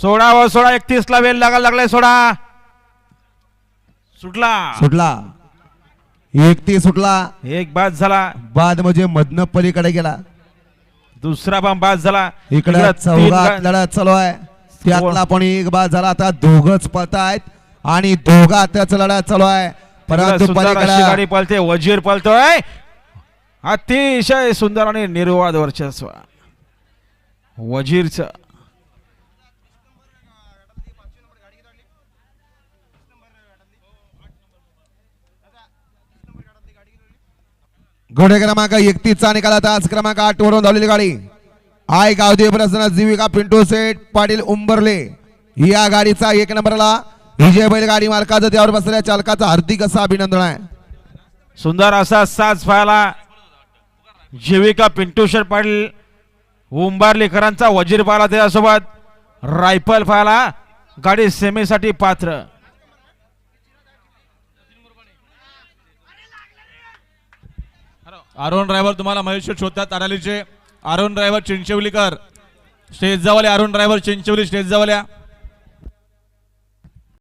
सोळा व सोळा एकतीस ला वेळ लागायला लागलाय सोडा. सुटला. सुटला. एकती सुटला. एक बाद झाला. बाद म्हणजे मधनं पलीकडे गेला. दुसरा पण बाद झाला. इकडे गा- लढत चालू आहे. त्यातला पण एक बाद झाला. आता दोघच पळतायत आणि दोघातच लढत चालू आहे. परंतु गाडी पळते. वजीर पळतोय. अतिशय सुंदर आणि निर्वाद वर्चस्व. वजीरच. घोडे क्रमांक एकतीसचा निकाल तास क्रमांक आठ वरून धावलेली गाडी. आय गावदेव प्रसन्न जीविका पिंटू सेठ पाटील उंबरले. या गाडीचा एक नंबरला विजय बैल गाडी त्यावर बसलेल्या चालकाचं हार्दिक असं अभिनंदन आहे. सुंदर असा साज पाहायला जीविका पिंटू पाटील उंबारलेकरांचा वजीर पाहिला त्याच्यासोबत. रायफल पाहिला गाडी सेमीसाठी पात्र. अरुण ड्रायव्हर तुम्हाला महेश शोधतात तारालीचे अरुण ड्रायव्हर चिंचवलीकर. स्टेज जवळ अरुण ड्रायव्हर चिंचवली स्टेज जावल्या